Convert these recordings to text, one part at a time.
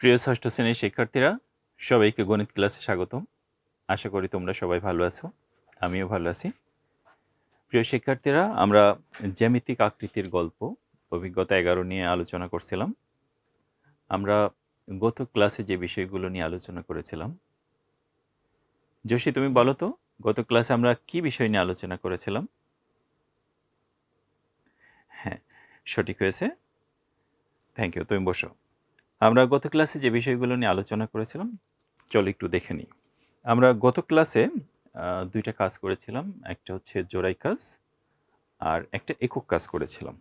প্রিয় ষষ্ঠ শ্রেণির শিক্ষার্থীরা, সবাইকে গণিত ক্লাসে স্বাগতম। আশা করি তোমরা সবাই ভালো আছো, আমিও ভালো আছি। প্রিয় শিক্ষার্থীরা, আমরা জ্যামিতিক আকৃতির গল্প, অভিজ্ঞতা এগারো নিয়ে আলোচনা করছিলাম। আমরা গত ক্লাসে যে বিষয়গুলো নিয়ে আলোচনা করেছিলাম যোশী তুমি বলো তো, গত ক্লাসে আমরা কি বিষয় নিয়ে আলোচনা করেছিলাম? হ্যাঁ সঠিক হয়েছে? থ্যাংক ইউ তুমি বসো। আমরা গত ক্লাসে যে বিষয়গুলো নিয়ে আলোচনা করেছিলাম, চল একটু দেখে নিই। আমরা গত ক্লাসে দুইটা কাজ করেছিলাম, একটা হচ্ছে জোড়াই কাজ আর একটা একক কাজ করেছিলাম।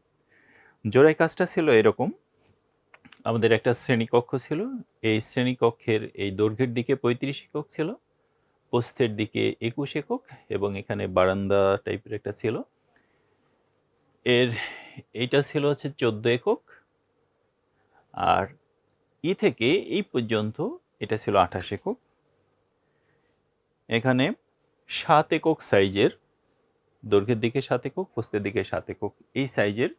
জোড়াই কাজটা ছিল এরকম, আমাদের একটা শ্রেণীকক্ষ ছিল, এই শ্রেণীকক্ষের এই দৈর্ঘ্যের দিকে পঁয়ত্রিশ একক ছিল, প্রস্থের দিকে একুশ একক এবং এখানে বারান্দা টাইপের একটা ছিল। এর, এইটা ছিল হচ্ছে চোদ্দ একক আর ই থেকে এই পর্যন্ত এটা ছিল আঠাশ একক। এখানে সাত একক সাইজের, দৈর্ঘ্যের দিকে সাত একক পোস্তের দিকে সাত একক, এই সাইজের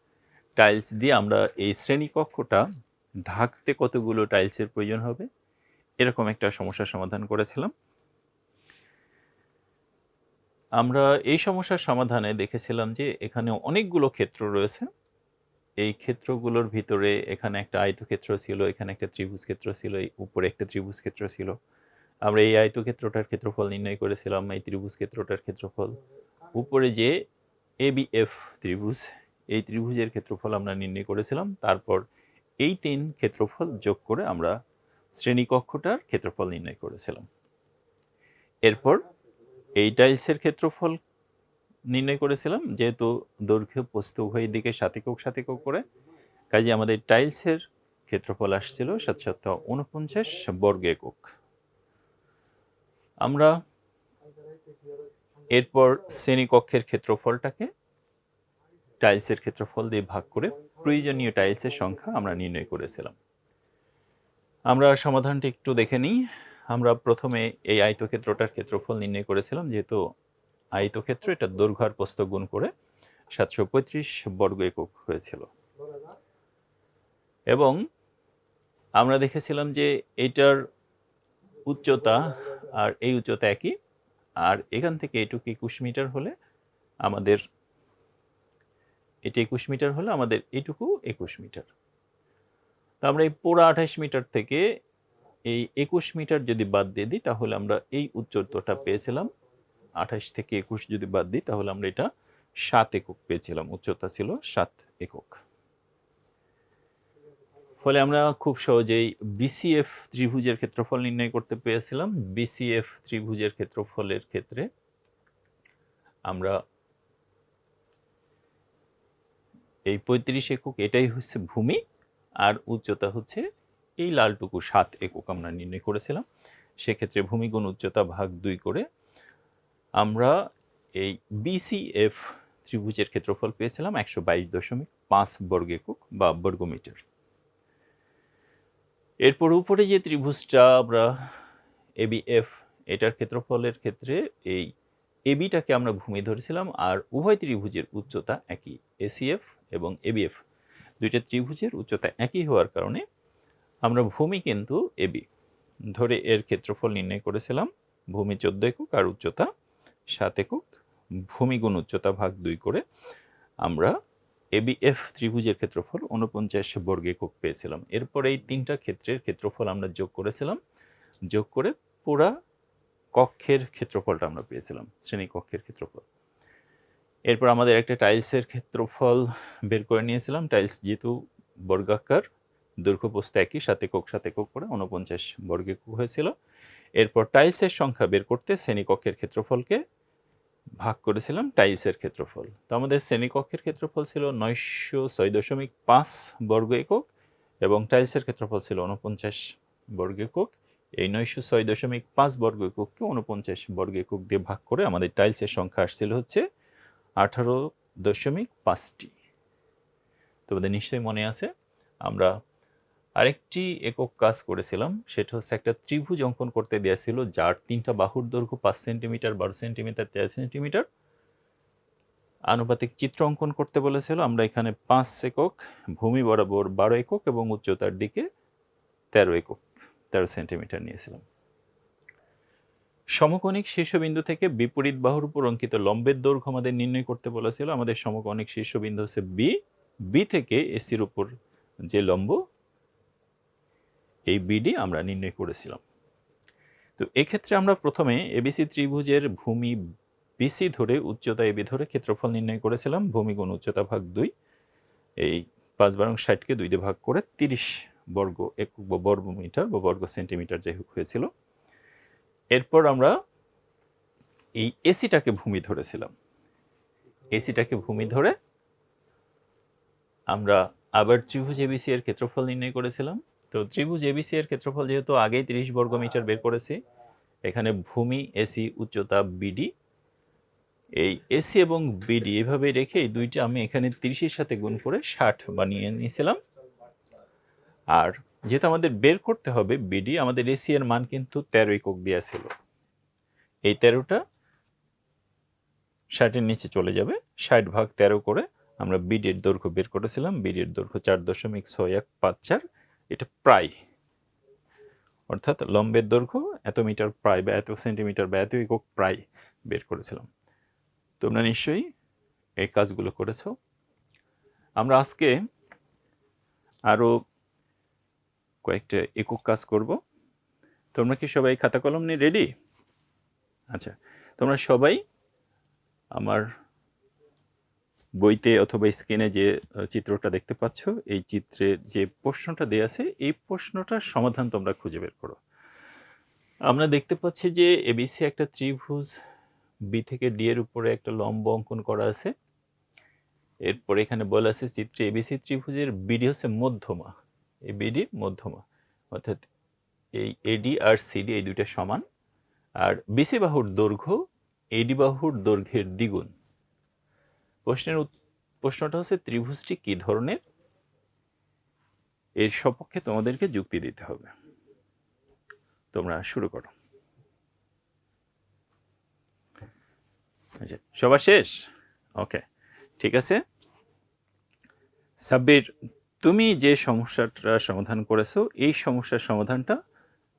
টাইলস দিয়ে আমরা এই শ্রেণীকক্ষটা ঢাকতে কতগুলো টাইলসের প্রয়োজন হবে, এরকম একটা সমস্যার সমাধান করেছিলাম। আমরা এই সমস্যার সমাধানে দেখেছিলাম যে এখানে অনেকগুলো ক্ষেত্র রয়েছে। এই ক্ষেত্রগুলোর ভিতরে এখানে একটা আয়তক্ষেত্র ছিল, এখানে একটা ত্রিভুজ ক্ষেত্র ছিল উপরে একটা ত্রিভুজ ক্ষেত্র ছিল। আমরা এই আয়তক্ষেত্রটার ক্ষেত্রফল নির্ণয় করেছিলাম, এই ত্রিভুজ ক্ষেত্রটার ক্ষেত্রফল। উপরে যে এ বি এফ ত্রিভুজ, এই ত্রিভুজের ক্ষেত্রফল আমরা নির্ণয় করেছিলাম। তারপর এই তিন ক্ষেত্রফল যোগ করে আমরা শ্রেণীকক্ষটার ক্ষেত্রফল নির্ণয় করেছিলাম। এরপর এই টাইলসের ক্ষেত্রফল নির্ণয় করেছিলাম, যেহেতু দৈর্ঘ্য প্রস্থ উভয় দিকে সাত একক সাত একক করে। কাজে আমাদের টাইলসের ক্ষেত্রফল আসছিল সাত সাত উনপঞ্চাশ বর্গ একক। আমরা এরপর শ্রেণীকক্ষের ক্ষেত্রফলটাকে টাইলসের ক্ষেত্রফল দিয়ে ভাগ করে প্রয়োজনীয় টাইলসের সংখ্যা আমরা নির্ণয় করেছিলাম। আমরা সমাধানটি একটু দেখে নিই। আমরা প্রথমে এই আয়তক্ষেত্রটার ক্ষেত্রফল নির্ণয় করেছিলাম, যেহেতু আয়তক্ষেত্র এটা দৈর্ঘ্য আর প্রস্থ গুণ করে সাতশো পঁয়ত্রিশ বর্গ একক হয়েছিল। এবং আমরা দেখেছিলাম যে এটার উচ্চতা আর এই উচ্চতা একই, আর এখান থেকে এটুকু একুশ মিটার হলে আমাদের, এটি একুশ মিটার হলে আমাদের এটুকু একুশ মিটার। তো আমরা এই পুরো আঠাশ মিটার থেকে এই একুশ মিটার যদি বাদ দিয়ে দিই, তাহলে আমরা এই উচ্চতাটা পেয়েছিলাম আঠাশ থেকে একুশ যদি বাদ দিই, তাহলে আমরা এটা সাত একক পেয়েছিলাম। উচ্চতা ছিল সাত একক। ফলে আমরা খুব সহজেই বিসিএফ ত্রিভুজের ক্ষেত্রফল নির্ণয় করতে পেরেছিলাম। বিসিএফ ত্রিভুজের ক্ষেত্রফলের ক্ষেত্রে আমরা এই পঁয়ত্রিশ একক, এটাই হচ্ছে ভূমি, আর উচ্চতা হচ্ছে এই লালটুকু সাত একক আমরা নির্ণয় করেছিলাম। সেক্ষেত্রে ভূমিগুণ উচ্চতা ভাগ দুই করে আমরা এই বিসিএফ ত্রিভুজের ক্ষেত্রফল পেয়েছিলাম একশো বাইশ দশমিক পাঁচ বর্গ বা বর্গমিটার এরপর উপরে যে ত্রিভুজটা আমরা এবিএফ এটার ক্ষেত্রফলের ক্ষেত্রে এই এবিটাকে আমরা ভূমি ধরেছিলাম আর উভয় ত্রিভুজের উচ্চতা একই এসিএফ এবং এবিএফ দুইটা ত্রিভুজের উচ্চতা একই হওয়ার কারণে আমরা ভূমি কিন্তু এবি ধরে এর ক্ষেত্রফল নির্ণয় করেছিলাম ভূমি চোদ্দ একক আর উচ্চতা সাত একক ভূমিগুণ উচ্চতা ভাগ দুই করে আমরা এবিএফ ত্রিভুজের ক্ষেত্রফল উনপঞ্চাশ বর্গ একক পেয়েছিলাম। এরপর এই তিনটা ক্ষেত্রের ক্ষেত্রফল আমরা যোগ করেছিলাম, যোগ করে পুরা কক্ষের ক্ষেত্রফলটা আমরা পেয়েছিলাম, শ্রেণি কক্ষের ক্ষেত্রফল। এরপর আমাদের একটা টাইলসের ক্ষেত্রফল বের করে নিয়েছিলাম, টাইলস যেহেতু বর্গাকার দৈর্ঘ্য প্রস্থ একই, সাত একক সাত একক করে উনপঞ্চাশ বর্গ একক হয়েছিল। এরপর টাইলসের সংখ্যা বের করতে শ্রেণীকক্ষের ক্ষেত্রফলকে ভাগ করেছিলাম টাইলসের ক্ষেত্রফল। তো আমাদের শ্রেণীকক্ষের ক্ষেত্রফল ছিল নয়শো ছয় দশমিক পাঁচ বর্গ একক এবং টাইলসের ক্ষেত্রফল ছিল উনপঞ্চাশ বর্গ একক। এই নয়শো ছয় দশমিক পাঁচ বর্গ একককে উনপঞ্চাশ বর্গ একক দিয়ে ভাগ করে আমাদের টাইলসের সংখ্যা আসছিল হচ্ছে আঠারো দশমিক পাঁচটি। তোমাদের নিশ্চয়ই মনে আছে, আমরা আরেকটি একক কাজ করেছিলাম, সেটা হচ্ছে একটা ত্রিভুজ অঙ্কন করতে দেওয়া ছিল, যার তিনটা বাহুর দৈর্ঘ্য পাঁচ সেন্টিমিটার, বারো সেন্টিমিটার, তেরো সেন্টিমিটার। আনুপাতিক চিত্র অঙ্কন করতে বলেছিল, আমরা এখানে পাঁচ একক, ভূমি বরাবর বারো একক এবং উচ্চতার দিকে তেরো একক, তেরো সেন্টিমিটার নিয়েছিলাম। সমকোণিক শীর্ষবিন্দু থেকে বিপরীত বাহুর উপর অঙ্কিত লম্বের দৈর্ঘ্য আমাদের নির্ণয় করতে বলেছিল, আমাদের সমকোণিক শীর্ষবিন্দু হচ্ছে বি বি থেকে এসির উপর যে লম্ব এই বিডি আমরা নির্ণয় করেছিলাম। তো এক্ষেত্রে আমরা প্রথমে এবিসি ত্রিভুজের ভূমি বিসি ধরে উচ্চতা এবি ধরে ক্ষেত্রফল নির্ণয় করেছিলাম। ভূমি গুণ উচ্চতা ভাগ দুই। এই পাঁচ বারং ষাটকে দুই দিয়ে ভাগ করে তিরিশ বর্গ একক বা বর্গ মিটার বা বর্গ সেন্টিমিটার হোক হয়েছিল। এরপর আমরা এই এসিটাকে ভূমি ধরেছিলাম। এসিটাকে ভূমি ধরে আমরা আবার ত্রিভুজ এবিসি এর ক্ষেত্রফল নির্ণয় করেছিলাম। তো ত্রিভুজ এবিসি এর ক্ষেত্রফল যেহেতু আগেই তিরিশ বর্গ মিটার বের করেছি, এখানে ভূমি এসি উচ্চতা বিডি এই এসি এবং বিডি এভাবে রেখে এই দুইটা আমি এখানে তিরিশের সাথে গুণ করে ষাট বানিয়ে নিয়েছিলাম। আর যেহেতু আমাদের বের করতে হবে বিডি আমাদের এসি এর মান কিন্তু তেরো একক দেওয়া ছিল। এই তেরোটা ষাটের নিচে চলে যাবে, ষাট ভাগ তেরো করে আমরা বিডির দৈর্ঘ্য বের করেছিলাম। বিডির দৈর্ঘ্য চার দশমিক ছয় এক পাঁচ চার। এটা প্রায়। অর্থাৎ লম্বের দৈর্ঘ্য এত মিটার প্রায় বা এত সেন্টিমিটার বা এত একক প্রায় বের করেছিলাম। তোমরা নিশ্চয়ই এই কাজগুলো করেছ। আমরা আজকে আরও কয়েকটা একক কাজ করব। তোমরা কি সবাই খাতা কলম নিয়ে রেডি আচ্ছা তোমরা সবাই আমার বইতে অথবা স্ক্রিনে যে চিত্রটা দেখতে পাচ্ছ, এই চিত্রে যে প্রশ্নটা দেয়া আছে, এই প্রশ্নটার সমাধান তোমরা খুঁজে বের করো। আমরা দেখতে পাচ্ছি যে এবিসি একটা ত্রিভুজ বি থেকে ডি এর উপরে একটা লম্ব অঙ্কন করা আছে। এরপর এখানে বলা আছে চিত্রে এবিসি ত্রিভুজের বিডি হচ্ছে মধ্যমা। এই বিডি মধ্যমা। অর্থাৎ এই এডি আর সিডি এই দুইটা সমান। আর বিসি বাহুর দৈর্ঘ্য এডি বাহুর দৈর্ঘ্যের দ্বিগুণ। প্রশ্নের প্রশ্নটা হচ্ছে ত্রিভুজটি কি ধরনের? এর সপক্ষে তোমাদেরকে যুক্তি দিতে হবে। তোমরা শুরু করো। আচ্ছা সবার শেষ? ওকে, ঠিক আছে। সাব্বির, তুমি যে সমস্যাটা সমাধান করেছ, এই সমস্যার সমাধানটা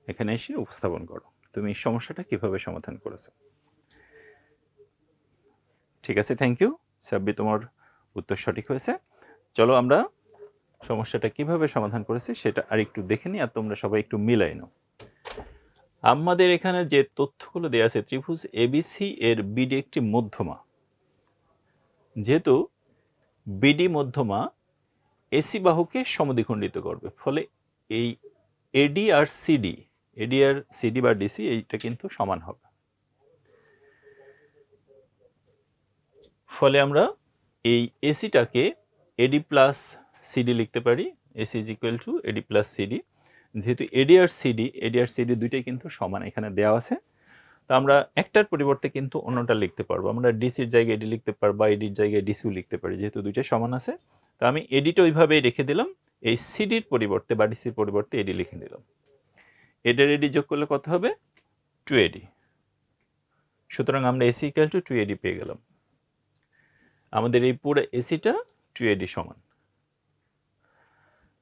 এখানে এসে উপস্থাপন করো। তুমি এই সমস্যাটা কীভাবে সমাধান করেছ? ঠিক আছে থ্যাংক ইউ সাব্বির, তোমার উত্তর সঠিক হয়েছে। চলো আমরা সমস্যাটা কীভাবে সমাধান করেছি সেটা আর একটু দেখে নিই আর তোমরা সবাই একটু মিলাই নাও। আমাদের এখানে যে তথ্যগুলো দেওয়া আছে, ত্রিভুজ এবিসি এর বিডি একটি মধ্যমা। যেহেতু বিডি মধ্যমা এসি বাহুকে সমদ্বিখণ্ডিত করবে, ফলে এই এডি আর সিডি এডি আর সিডি বা ডিসি এইটা কিন্তু সমান হবে। ফলে আমরা এই এসিটাকে এডি প্লাস সিডি লিখতে পারি AC is equal to AD plus CD যেহেতু এডি আর সিডি এডি আর সিডি দুইটাই কিন্তু সমান এখানে দেওয়া আছে তো আমরা একটার পরিবর্তে কিন্তু অন্যটা লিখতে পারব আমরা ডিসির জায়গায় এডি লিখতে পারব বা এডির জায়গায় ডিসিও লিখতে পারি যেহেতু দুইটা সমান আছে তো আমি এডিটা ওইভাবেই রেখে দিলাম এই সিডির পরিবর্তে বা ডিসির পরিবর্তে এডি লিখে দিলাম এডের এডি যোগ করলে কত হবে টু এডি সুতরাং আমরা AC equal to two AD পেয়ে গেলাম আমাদের এই পুরো এসিটা টু এডি সমান।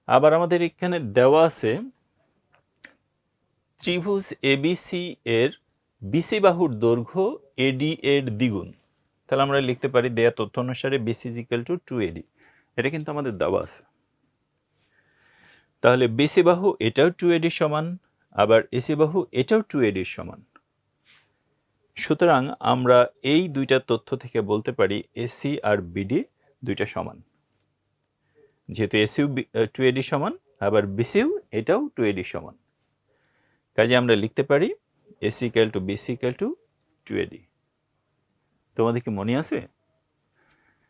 আবার আমাদের এখানে দেওয়া আছে ত্রিভুজ এবিসি এর বিসি বাহুর দৈর্ঘ্য এডি এর দ্বিগুণ। তাহলে আমরা লিখতে পারি দেয়া তথ্য অনুসারে BC equal to two AD এটা কিন্তু আমাদের দেওয়া আছে। তাহলে বিসি বাহু এটাও টু এডির সমান, আবার এসি বাহু এটাও টু এডির সমান। সুতরাং আমরা এই দুইটা তথ্য থেকে বলতে পারি এসি আর বিডি দুইটা সমান। যেহেতু এসিউ টু এডি সমান, আবার বিসিউ এটাও টু এডি সমান। কাজে আমরা লিখতে পারি AC equal to BC equal to two AD তোমাদের কি মনে আছে?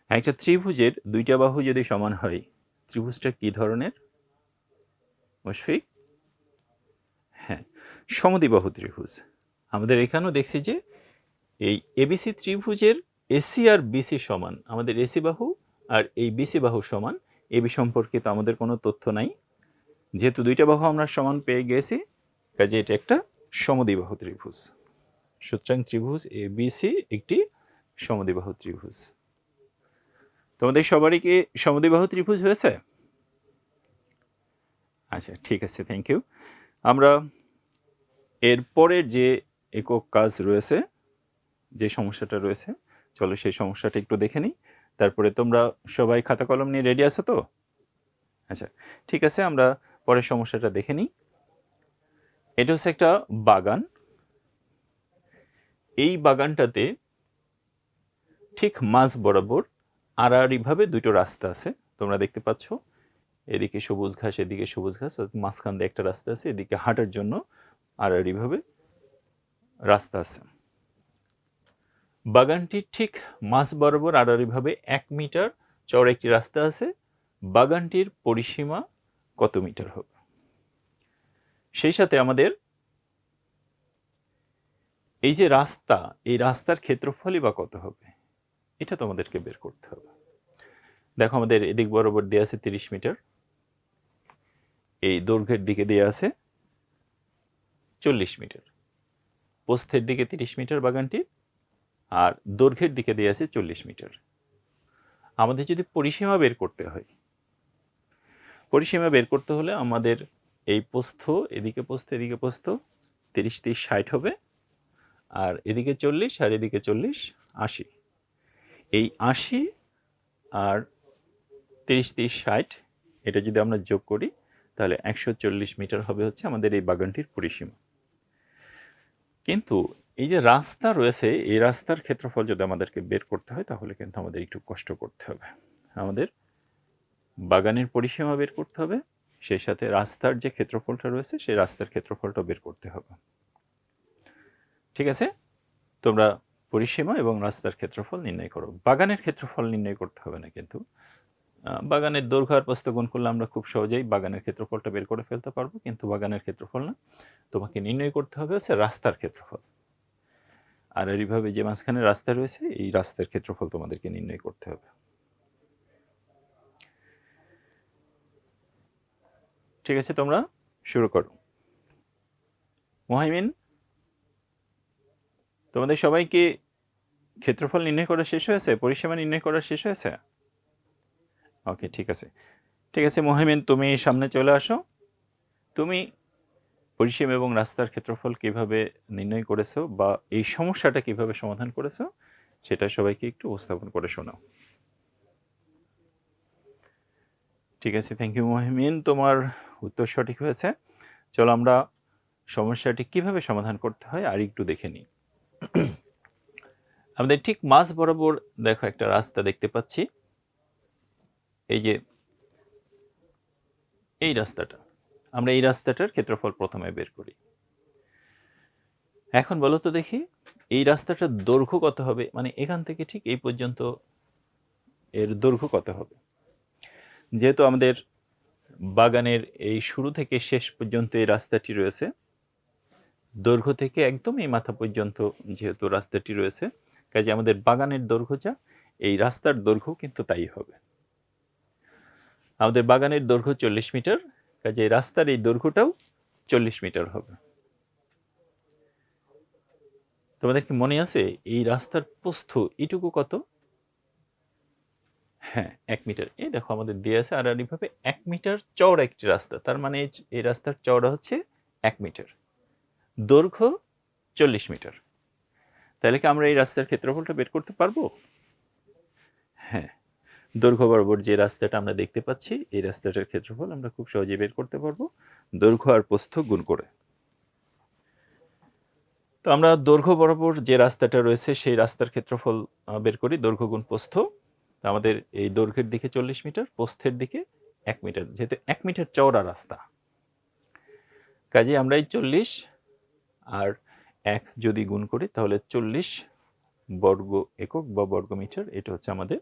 একটা ত্রিভুজের দুইটা বাহু যদি সমান হয়, ত্রিভুজটা কি ধরনের? মুশফিক? হ্যাঁ সমদিবাহু ত্রিভুজ। আমাদের এখানেও দেখছি যে এই এবিসি ত্রিভুজের এসি আর বিসি সমান, আমাদের এসি বাহু আর এই বিসি বাহু সমান এবি সম্পর্কিত আমাদের কোনো তথ্য নাই। যেহেতু দুইটা বাহু আমরা সমান পেয়ে গেছি, কাজে এটা একটা সমদ্বিবাহু ত্রিভুজ। সুতরাং ত্রিভুজ এ বিসি একটি সমদ্বিবাহু ত্রিভুজ। তোমাদের সবারই কি সমদ্বিবাহু ত্রিভুজ হয়েছে? আচ্ছা ঠিক আছে থ্যাংক ইউ আমরা এরপরের যে একক কাজ রয়েছে যে সমস্যাটা রয়েছে, চলো সেই সমস্যাটা একটু দেখে নিই। তারপরে তোমরা সবাই খাতা কলম নিয়ে রেডি আছো তো? আচ্ছা ঠিক আছে, আমরা পরের সমস্যাটা দেখে নিই। এটা হচ্ছে একটা বাগান। এই বাগানটাতে ঠিক মাঝ বরাবর আড়াআড়িভাবে দুটো রাস্তা আছে, তোমরা দেখতে পাচ্ছ। এদিকে সবুজ ঘাস, এদিকে সবুজ ঘাস মাঝখান দিয়ে একটা রাস্তা আছে, এদিকে হাঁটার জন্য আড়াআড়িভাবে রাস্তা আছে। বাগানটির ঠিক মাঝ বরাবর আড়াআড়িভাবে এক মিটার চওড়া একটি রাস্তা আছে। বাগানটির পরিসীমা কত মিটার হবে? সেই সাথে আমাদের এই যে রাস্তা, এই রাস্তার ক্ষেত্রফলই বা কত হবে? এটা তো আমাদেরকে বের করতে হবে। দেখো আমাদের এদিক বরাবর দেওয়া আছে তিরিশ মিটার। এই দৈর্ঘ্যের দিকে দেওয়া আছে চল্লিশ মিটার। প্রস্থের দিকে তিরিশ মিটার বাগানটি আর দৈর্ঘ্যের দিকে দেওয়া আছে চল্লিশ মিটার। আমাদের যদি পরিসীমা বের করতে হয়, পরিসীমা বের করতে হলে আমাদের এই প্রস্থ, এদিকে প্রস্থ এদিকে প্রস্থ, তিরিশ তিরিশ, ষাট হবে, আর এদিকে চল্লিশ, আর এদিকে চল্লিশ, আশি। এই আশি আর তিরিশ তিরিশ, ষাট, এটা যদি আমরা যোগ করি, তাহলে একশো চল্লিশ মিটার হবে হচ্ছে আমাদের এই বাগানটির পরিসীমা। কিন্তু এই যে রাস্তা রয়েছে, এই রাস্তার ক্ষেত্রফল যদি আমাদেরকে বের করতে হয়, তাহলে কিন্তু আমাদের একটু কষ্ট করতে হবে। আমাদের বাগানের পরিসীমা বের করতে হবে, সেই সাথে রাস্তার যে ক্ষেত্রফলটা রয়েছে, সেই রাস্তার ক্ষেত্রফলটা বের করতে হবে। ঠিক আছে? তোমরা পরিসীমা এবং রাস্তার ক্ষেত্রফল নির্ণয় করো। বাগানের ক্ষেত্রফল নির্ণয় করতে হবে না কিন্তু। বাগানের দৈর্ঘ্য আর গুণ করলে আমরা খুব সহজেই বাগানের ক্ষেত্রফলটা বের করে ফেলতে পারব, কিন্তু বাগানের ক্ষেত্রফল না। তোমাকে নির্ণয় করতে হবে হচ্ছে রাস্তার ক্ষেত্রফল। আর এইভাবে যে মাঝখানে রাস্তা রয়েছে, এই রাস্তার ক্ষেত্রফল তোমাদেরকে নির্ণয় করতে হবে। ঠিক আছে, তোমরা শুরু করো। মহিমিন তোমাদের সবাইকে ক্ষেত্রফল নির্ণয় করা শেষ হয়েছে? পরিসীমা নির্ণয় করা শেষ হয়েছে? ওকে, ঠিক আছে। ঠিক আছে মহিমিন তুমি সামনে চলে আসো। তুমি পরিসীমা এবং রাস্তার ক্ষেত্রফল কীভাবে নির্ণয় করেছ বা এই সমস্যাটা কীভাবে সমাধান করেছ, সেটা সবাইকে একটু উপস্থাপন করে শোনাও। ঠিক আছে থ্যাংক ইউ মহিমিন। তোমার উত্তর সঠিক হয়েছে। চলো আমরা সমস্যাটি কীভাবে সমাধান করতে হয় আর একটু দেখে নিই। আমাদের ঠিক মাঝ বরাবর দেখো একটা রাস্তা দেখতে পাচ্ছি। এই যে, এই রাস্তাটা। আমরা এই রাস্তাটার ক্ষেত্রফল প্রথমে বের করি। এখন বলো তো দেখি, এই রাস্তাটার দৈর্ঘ্য কত হবে? মানে এখান থেকে ঠিক এই পর্যন্ত এর দৈর্ঘ্য কত হবে? যেহেতু আমাদের বাগানের এই শুরু থেকে শেষ পর্যন্ত এই রাস্তাটি রয়েছে, দৈর্ঘ্য থেকে একদম এই মাথা পর্যন্ত যেহেতু রাস্তাটি রয়েছে, কাজে আমাদের বাগানের দৈর্ঘ্য যা, এই রাস্তার দৈর্ঘ্য কিন্তু তাই হবে। আমাদের বাগানের দৈর্ঘ্য চল্লিশ মিটার কাজে রাস্তার এই দৈর্ঘ্যটাও চল্লিশ মিটার হবে। তোমাদের কি মনে আছে এই রাস্তার প্রস্থ এটুকু কত? হ্যাঁ এক মিটার। এই দেখো আমাদের দিয়ে আছে আড়াআড়িভাবে এক মিটার চওড়া একটি রাস্তা। তার মানে এই রাস্তার চওড়া হচ্ছে এক মিটার। দৈর্ঘ্য চল্লিশ মিটার। তাহলে কি আমরা এই রাস্তার ক্ষেত্রফলটা বের করতে পারব? হ্যাঁ। দৈর্ঘ্য বরাবর যে রাস্তাটা আমরা দেখতে পাচ্ছি, এই রাস্তাটার ক্ষেত্রফল আমরা খুব সহজেই বের করতে পারব। দৈর্ঘ্য আর প্রস্থ গুণ করে। তো আমরা দৈর্ঘ্য বরাবর যে রাস্তাটা রয়েছে, সেই রাস্তার ক্ষেত্রফল বের করি দৈর্ঘ্য গুণ প্রস্থ। আমাদের এই দৈর্ঘ্যের দিকে চল্লিশ মিটার, প্রস্থের দিকে এক মিটার, যেহেতু এক মিটার চওড়া রাস্তা। কাজে আমরা এই চল্লিশ আর এক যদি গুণ করি, তাহলে চল্লিশ বর্গ একক বা বর্গ মিটার এটা হচ্ছে আমাদের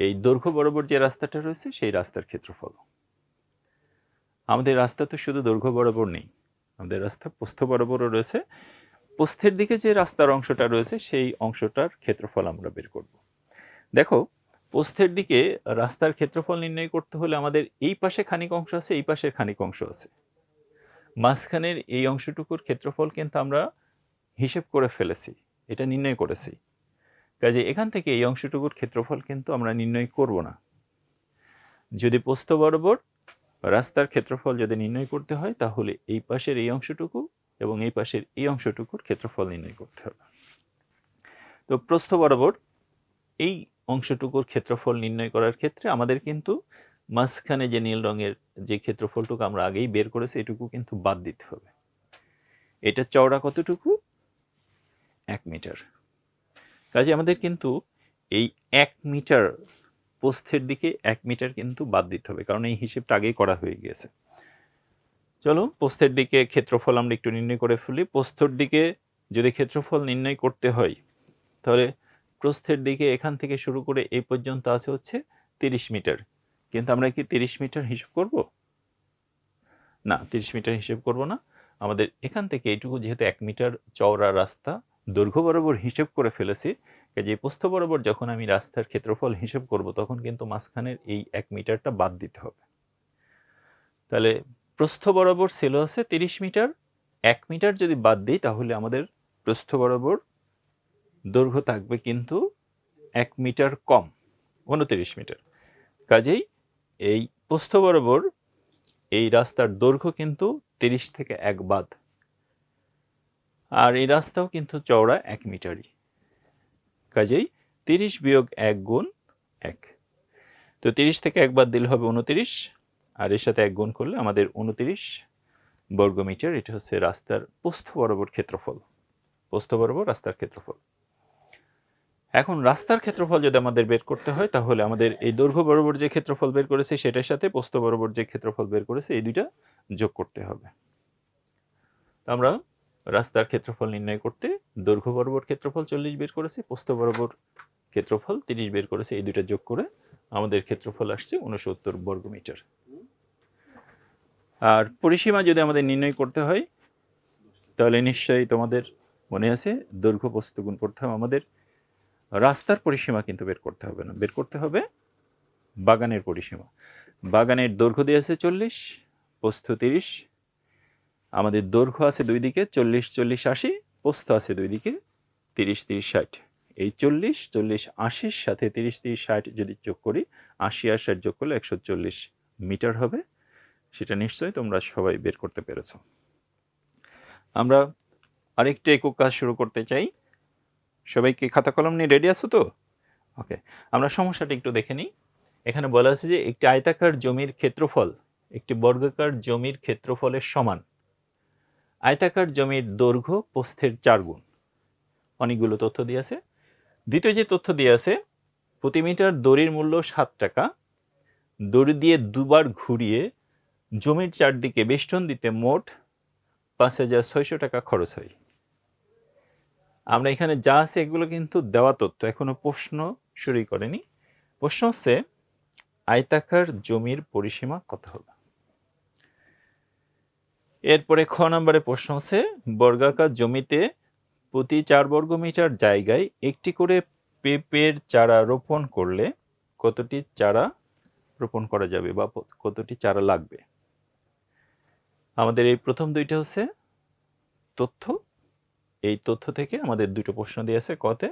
এই দৈর্ঘ্য বরাবর যে রাস্তাটা রয়েছে, সেই রাস্তার ক্ষেত্রফল। আমাদের রাস্তা তো শুধু দৈর্ঘ্য বরাবর নেই, আমাদের রাস্তা প্রস্থ বরাবরও রয়েছে। প্রস্থের দিকে যে রাস্তার অংশটা রয়েছে, সেই অংশটার ক্ষেত্রফল আমরা বের করব। দেখো প্রস্থের দিকে রাস্তার ক্ষেত্রফল নির্ণয় করতে হলে আমাদের এই পাশে খানিক অংশ আছে, এই পাশের খানিক অংশ আছে। মাঝখানের এই অংশটুকুর ক্ষেত্রফল কিন্তু আমরা হিসেব করে ফেলেছি, এটা নির্ণয় করেছি। কাজে এখান থেকে এই অংশটুকুর ক্ষেত্রফল কিন্তু আমরা নির্ণয় করব না। যদি প্রস্থ বরাবর রাস্তার ক্ষেত্রফল যদি নির্ণয় করতে হয়, তাহলে এই পাশের এই অংশটুকু এবং এই পাশের এই অংশটুকুর ক্ষেত্রফল নির্ণয় করতে হবে। তো প্রস্থ বরাবর এই অংশটুকুর ক্ষেত্রফল নির্ণয় করার ক্ষেত্রে আমাদের কিন্তু মাঝখানে যে নীল রঙের যে ক্ষেত্রফলটুকু আমরা আগেই বের করেছি, এটুকু কিন্তু বাদ দিতে হবে। এটা চওড়া কতটুকু? এক মিটার। কাজে আমাদের কিন্তু এই এক মিটার পোস্থের দিকে এক মিটার কিন্তু বাদ দিতে হবে, কারণ এই হিসেবটা আগেই করা হয়ে গিয়েছে। চলো পোস্থের দিকে ক্ষেত্রফল আমরা একটু নির্ণয় করে ফেলি। পোস্থর দিকে যদি ক্ষেত্রফল নির্ণয় করতে হয়, তাহলে প্রস্থের দিকে এখান থেকে শুরু করে এই পর্যন্ত আছে হচ্ছে তিরিশ মিটার। কিন্তু আমরা কি তিরিশ মিটার হিসেব করব? না, তিরিশ মিটার হিসেব করব না। আমাদের এখান থেকে এইটুকু, যেহেতু এক মিটার চওড়া রাস্তা দৈর্ঘ্য বরাবর হিসেব করে ফেলেছি। যে প্রস্থ বরাবর যখন আমি রাস্তার ক্ষেত্রফল হিসেব করব, তখন কিন্তু মাঝখানের এই এক মিটারটা বাদ দিতে হবে। তাহলে প্রস্থ বরাবর ছিল আছে তিরিশ মিটার। এক মিটার যদি বাদ দিই, তাহলে আমাদের প্রস্থ বরাবর দৈর্ঘ্য থাকবে কিন্তু এক মিটার কম, উনতিরিশ মিটার। কাজেই এই প্রস্থ বরাবর এই রাস্তার দৈর্ঘ্য কিন্তু তিরিশ থেকে এক বাদ আর এই রাস্তাও কিন্তু চওড়া এক মিটারই। কাজেই তিরিশ বিয়োগ এক গুণ এক। তো তিরিশ থেকে একবার দিলে হবে উনতিরিশ আর এর সাথে এক গুণ করলে আমাদের উনতিরিশ বর্গমিটার, এটা হচ্ছে রাস্তার প্রস্থ বরাবর ক্ষেত্রফল। প্রস্থ বরাবর রাস্তার ক্ষেত্রফল। এখন রাস্তার ক্ষেত্রফল যদি আমাদের বের করতে হয়, তাহলে আমাদের এই দৈর্ঘ্য বরাবর যে ক্ষেত্রফল বের করেছে, সেটার সাথে প্রস্থ বরাবর যে ক্ষেত্রফল বের করেছে, এই দুইটা যোগ করতে হবে। আমরা রাস্তার ক্ষেত্রফল নির্ণয় করতে দৈর্ঘ্য বরাবর ক্ষেত্রফল চল্লিশ বের করেছি পোস্ত বরাবর ক্ষেত্রফল তিরিশ বের করেছে, এই দুইটা যোগ করে আমাদের ক্ষেত্রফল আসছে উনসত্তর বর্গমিটার আর পরিসীমা যদি আমাদের নির্ণয় করতে হয়, তাহলে নিশ্চয়ই তোমাদের মনে আছে দৈর্ঘ্য, প্রস্থ, গুণ করতে হবে আমাদের রাস্তার পরিসীমা কিন্তু বের করতে হবে না। বের করতে হবে বাগানের পরিসীমা। বাগানের দৈর্ঘ্য দিয়ে আছে চল্লিশ পোস্ত তিরিশ আমাদের দৈর্ঘ্য আছে দুই দিকে, চল্লিশ চল্লিশ, আশি, প্রস্থ আছে দুই দিকে, তিরিশ তিরিশ, ষাট। এই চল্লিশ চল্লিশ, আশির সাথে তিরিশ তিরিশ, ষাট যদি যোগ করি, আশি আর ষাট যোগ করলে একশো চল্লিশ মিটার হবে। সেটা নিশ্চয়ই তোমরা সবাই বের করতে পেরেছ। আমরা আরেকটা একক কাজ শুরু করতে চাই। সবাইকে খাতা কলম নিয়ে রেডি আছো তো? ওকে আমরা সমস্যাটা একটু দেখে নিই। এখানে বলা আছে যে একটি আয়তাকার জমির ক্ষেত্রফল একটি বর্গাকার জমির ক্ষেত্রফলের সমান। আয়তাকার জমির দৈর্ঘ্য, প্রস্থের চার গুণ। অনেকগুলো তথ্য দিয়ে আছে। দ্বিতীয় যে তথ্য দিয়ে আছে, প্রতি মিটার দড়ির মূল্য সাত টাকা। দড়ি দিয়ে দুবার ঘুরিয়ে জমির চারদিকে বেষ্টন দিতে মোট পাঁচ হাজার ছয়শো টাকা খরচ হয়। আমরা এখানে যা আছে এগুলো কিন্তু দেওয়া তথ্য, এখনও প্রশ্ন শুরুই করেনি। প্রশ্ন হচ্ছে, আয়তাকার জমির পরিসীমা কত হবে? এরপরে খ নম্বরে প্রশ্ন হচ্ছে বর্গাকার জমিতে প্রতি চার বর্গ মিটার জায়গায় একটি করে পেঁপের চারা রোপণ করলে কতটি চারা রোপণ করা যাবে বা কতটি চারা লাগবে? আমাদের এই প্রথম দুইটা হচ্ছে তথ্য। এই তথ্য থেকে আমাদের দুটো প্রশ্ন দিয়েছে কতে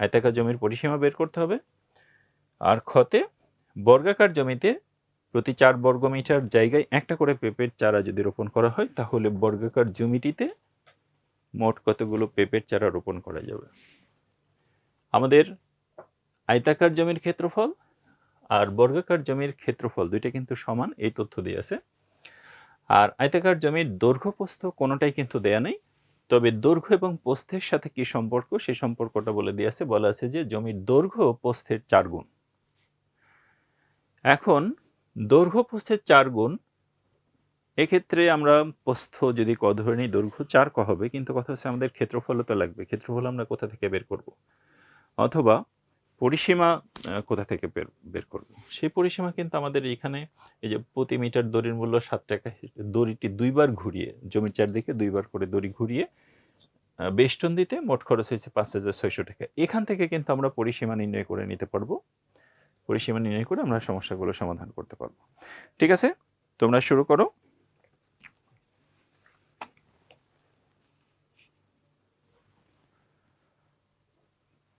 আয়তাকার জমির পরিসীমা বের করতে হবে। আর খতে বর্গাকার জমিতে প্রতি চার বর্গ মিটার জায়গায় একটা করে পেঁপের চারা যদি রোপণ করা হয়, তাহলে বর্গাকার জমিটিতে মোট কতগুলো পেঁপের চারা রোপণ করা যাবে? আমাদের আয়তাকার জমির ক্ষেত্রফল আর বর্গাকার জমির ক্ষেত্রফল দুইটা কিন্তু সমান, এই তথ্য দিয়ে আছে। আর আয়তাকার জমির দৈর্ঘ্য প্রস্থ কোনোটাই কিন্তু দেয়া নেই। তবে দৈর্ঘ্য এবং প্রস্থের সাথে কি সম্পর্ক, সে সম্পর্কটা বলে দিয়ে আছে। বলা আছে যে জমির দৈর্ঘ্য প্রস্থের চার গুণ। এখন দৈর্ঘ্য প্রস্থের চার গুণ, এক্ষেত্রে আমরা প্রস্থ যদি ক ধরে নিই, দৈর্ঘ্য চার ক হবে, কিন্তু কথা হচ্ছে আমাদের ক্ষেত্রফলও তো লাগবে। ক্ষেত্রফল আমরা কোথা থেকে বের করব? অথবা পরিসীমা কোথা থেকে বের বের করব? সেই পরিসীমা কিন্তু আমাদের এখানে এই যে প্রতি মিটার দড়ির মূল্য সাত টাকা, দড়িটি দুইবার ঘুরিয়ে, জমির চারদিকে দুইবার করে দড়ি ঘুরিয়ে বেষ্টন দিতে মোট খরচ হয়েছে পাঁচ হাজার ছয়শো টাকা। এখান থেকে কিন্তু আমরা পরিসীমা নির্ণয় করে নিতে পারব। পরিসীমা নির্ণয় করে আমরা সমস্যাগুলো সমাধান করতে পারব। ঠিক আছে? তোমরা শুরু করো।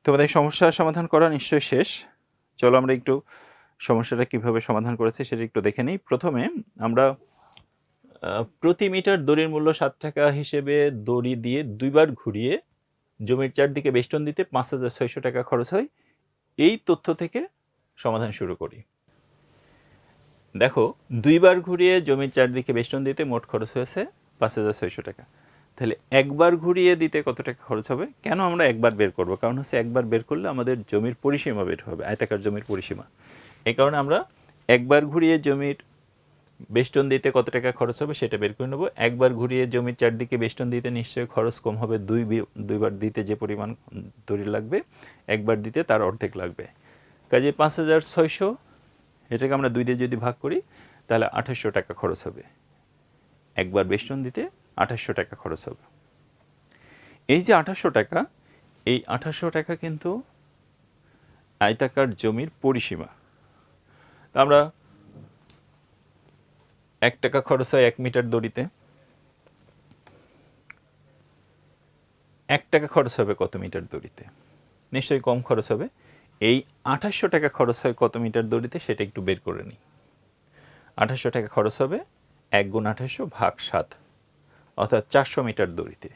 তোমাদের সমস্যার সমাধান করা নিশ্চয়ই শেষ। চলো আমরা একটু সমস্যাটা কীভাবে সমাধান করেছি সেটা একটু দেখে নিই। প্রথমে আমরা প্রতি মিটার দড়ির মূল্য সাত টাকা হিসেবে দড়ি দিয়ে দুইবার ঘুরিয়ে জমির চারদিকে বেষ্টন দিতে পাঁচ হাজার ছয়শো টাকা খরচ হয়। এই তথ্য থেকে সমাধান শুরু করি। দেখো, দুইবার ঘুরিয়ে জমির চারদিকে বেষ্টন দিতে মোট খরচ হয়েছে পাঁচ হাজার ছয়শো টাকা। তাহলে একবার ঘুরিয়ে দিতে কত টাকা খরচ হবে? কেন আমরা একবার বের করব? কারণ হচ্ছে একবার বের করলে আমাদের জমির পরিসীমা বের হবে, আয়তাকার জমির পরিসীমা। এই কারণে আমরা একবার ঘুরিয়ে জমির বেষ্টন দিতে কত টাকা খরচ হবে সেটা বের করে নেব। একবার ঘুরিয়ে জমির চারদিকে বেষ্টন দিতে নিশ্চয়ই খরচ কম হবে, দুই দুইবার দিতে যে পরিমাণ দড়ি লাগবে, একবার দিতে তার অর্ধেক লাগবে। কাজে পাঁচ হাজার ছয়শো, এটাকে আমরা দুই দিয়ে যদি ভাগ করি, তাহলে আঠাশশো টাকা খরচ হবে। একবার বেষ্টন দিতে আঠাশশো টাকা খরচ হবে। এই যে আঠাশশো টাকা, এই আঠাশশো টাকা কিন্তু আয়তাকার জমির পরিসীমা। তা আমরা এক টাকা খরচ হয় এক মিটার দড়িতে। এক টাকা খরচ হবে কত মিটার দড়িতে? নিশ্চয়ই কম খরচ হবে। এই আঠাশশো টাকা খরচ হয় কত মিটার দড়িতে সেটা একটু বের করে নিই। আঠাশশো টাকা খরচ হবে এক গুণ আঠাশশো ভাগ সাত, অর্থাৎ চারশো মিটার দড়িতে।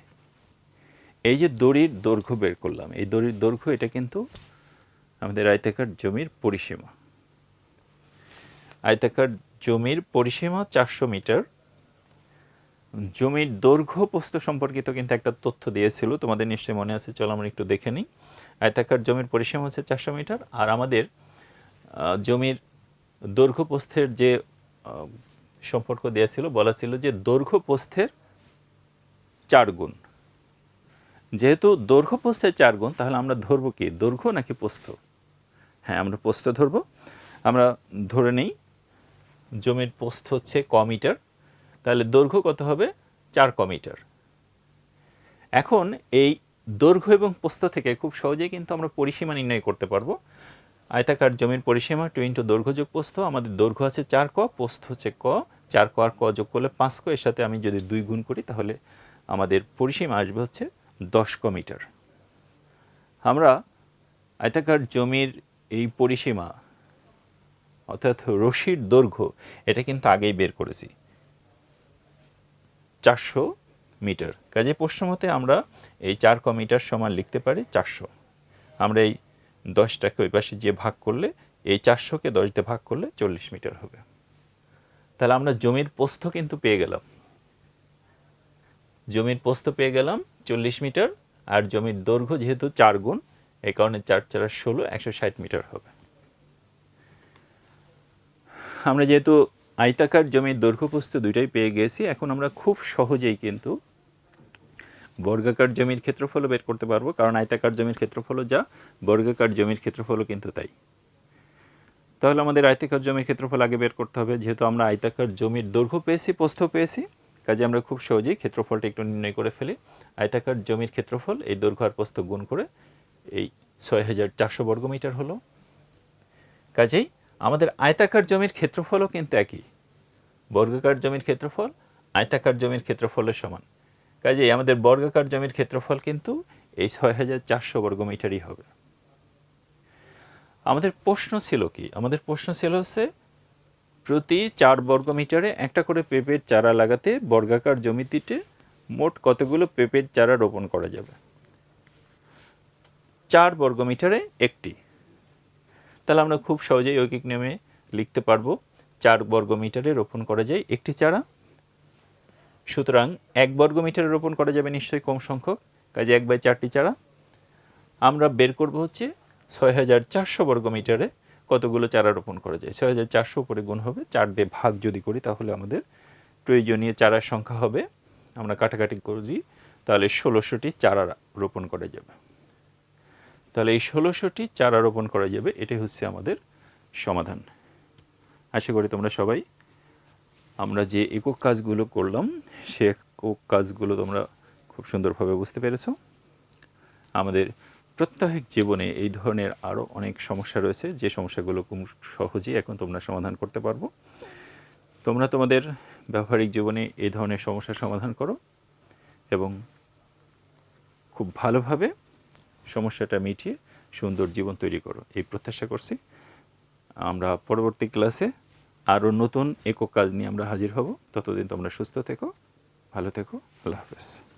এই যে দড়ির দৈর্ঘ্য বের করলাম, এই দড়ির দৈর্ঘ্য এটা কিন্তু আমাদের আয়তাকার জমির পরিসীমা। আয়তাকার জমির পরিসীমা চারশো মিটার জমির দৈর্ঘ্য প্রস্থ সম্পর্কিত কিন্তু একটা তথ্য দিয়েছিল। তোমাদের নিশ্চয়ই মনে আছে, চলো আমরা একটু দেখে নিই। আয়তাকার জমির পরিসীমা হচ্ছে চারশো মিটার আর আমাদের জমির দৈর্ঘ্য প্রস্থের যে সম্পর্ক দেওয়া ছিল বলা ছিল যে দৈর্ঘ্য প্রস্থের চার গুণ। যেহেতু দৈর্ঘ্য প্রস্থের চার গুণ, তাহলে আমরা ধরবো কি, দৈর্ঘ্য নাকি প্রস্থ? হ্যাঁ আমরা প্রস্থ ধরবো। আমরা ধরে নেই, জমির প্রস্থ হচ্ছে ক মিটার। তাহলে দৈর্ঘ্য কত হবে? চার কমিটার এখন এই দৈর্ঘ্য এবং প্রস্থ থেকে খুব সহজেই কিন্তু আমরা পরিসীমা নির্ণয় করতে পারব। আয়তাকার জমির পরিসীমা টু ইন্টু দৈর্ঘ্য যোগ প্রস্থ, আমাদের দৈর্ঘ্য আছে চার ক, প্রস্থ হচ্ছে ক। চার ক আর ক যোগ করলে পাঁচ ক, এর সাথে আমি যদি দুই গুণ করি তাহলে আমাদের পরিসীমা আসবে হচ্ছে দশ ক মিটার আমরা আয়তাকার জমির এই পরিসীমা, অর্থাৎ রশির দৈর্ঘ্য, এটা কিন্তু আগেই বের করেছি। চারশো মিটার। কাজে প্রশ্নমতে আমরা এই চার ক মিটার সমান লিখতে পারি চারশো। আমরা এই দশটাকে ওই পাশে যে ভাগ করলে, এই চারশোকে দশ দিয়ে ভাগ করলে চল্লিশ মিটার হবে। তাহলে আমরা জমির পোস্ত কিন্তু পেয়ে গেলাম। জমির প্রস্থ পেয়ে গেলাম চল্লিশ মিটার, আর জমির দৈর্ঘ্য যেহেতু চার গুণ, এই কারণে চার চার ষোলো একশো ষাট মিটার হবে। আমরা যেহেতু আয়তাকার জমির দৈর্ঘ্য প্রস্থ দুইটাই পেয়ে গেছি। এখন আমরা খুব সহজেই কিন্তু বর্গাকার জমির ক্ষেত্রফলও বের করতে পারব, কারণ আয়তাকার জমির ক্ষেত্রফলও যা, বর্গাকার জমির ক্ষেত্রফলও কিন্তু তাই। তাহলে আমাদের আয়তাকার জমির ক্ষেত্রফল আগে বের করতে হবে, যেহেতু আমরা আয়তাকার জমির দৈর্ঘ্য পেয়েছি, প্রস্থ পেয়েছি, কাজে আমরা খুব সহজেই ক্ষেত্রফলটা একটু নির্ণয় করে ফেলি। আয়তাকার জমির ক্ষেত্রফল, এই দৈর্ঘ্য আর প্রস্থ গুণ করে এই ছয় হাজার চারশো বর্গমিটার হলো। কাজেই আমাদের আয়তাকার জমির ক্ষেত্রফলও কিন্তু একই। বর্গাকার জমির ক্ষেত্রফল আয়তাকার জমির ক্ষেত্রফলের সমান। কাজেই আমাদের বর্গাকার জমির ক্ষেত্রফল কিন্তু এই ছয় হাজার চারশো বর্গমিটারই হবে। আমাদের প্রশ্ন ছিল কি? আমাদের প্রশ্ন ছিল হচ্ছে, প্রতি চার বর্গমিটারে একটা করে পেঁপের চারা লাগাতে বর্গাকার জমিটিতে মোট কতগুলো পেঁপের চারা রোপণ করা যাবে? চার বর্গমিটারে একটি। তাহলে আমরা খুব সহজেই ঐকিক নিয়মে লিখতে পারব। চার বর্গমিটারে রোপণ করা যায় একটি চারা। সুতরাং এক বর্গমিটারে রোপণ করা যাবে নিশ্চয়ই কম সংখ্যক, কাজে এক বাই চারটি চারা। আমরা বের করব হচ্ছে ছয় হাজার চারশো বর্গমিটারে কতগুলো চারা রোপণ করা যায়। ছয় হাজার চারশো করে গুণ হবে, চার দিয়ে ভাগ যদি করি তাহলে আমাদের প্রয়োজনীয় চারার সংখ্যা হবে। আমরা কাটাকাটি করি, তাহলে ষোলোশোটি চারা রোপণ করা যাবে। তাহলে এই ষোলোশোটি চারা রোপণ করা যাবে, এটাই হচ্ছে আমাদের সমাধান। আশা করি তোমরা সবাই, আমরা যে একক কাজগুলো করলাম, সে একক কাজগুলো তোমরা খুব সুন্দরভাবে বুঝতে পেরেছ। আমাদের প্রত্যেক জীবনে এই ধরনের আরও অনেক সমস্যা রয়েছে, যে সমস্যাগুলো খুব সহজেই এখন তোমরা সমাধান করতে পারব। তোমরা তোমাদের ব্যবহারিক জীবনে এই ধরনের সমস্যার সমাধান করো এবং খুব ভালোভাবে সমস্যাটা মিটিয়ে সুন্দর জীবন তৈরি করো। এই প্রত্যাশা করছি। আমরা পরবর্তী ক্লাসে আরও নতুন একক কাজ নিয়ে আমরা হাজির হব। ততদিন তোমরা সুস্থ থেকো, ভালো থেকো। আল্লাহ হাফেজ।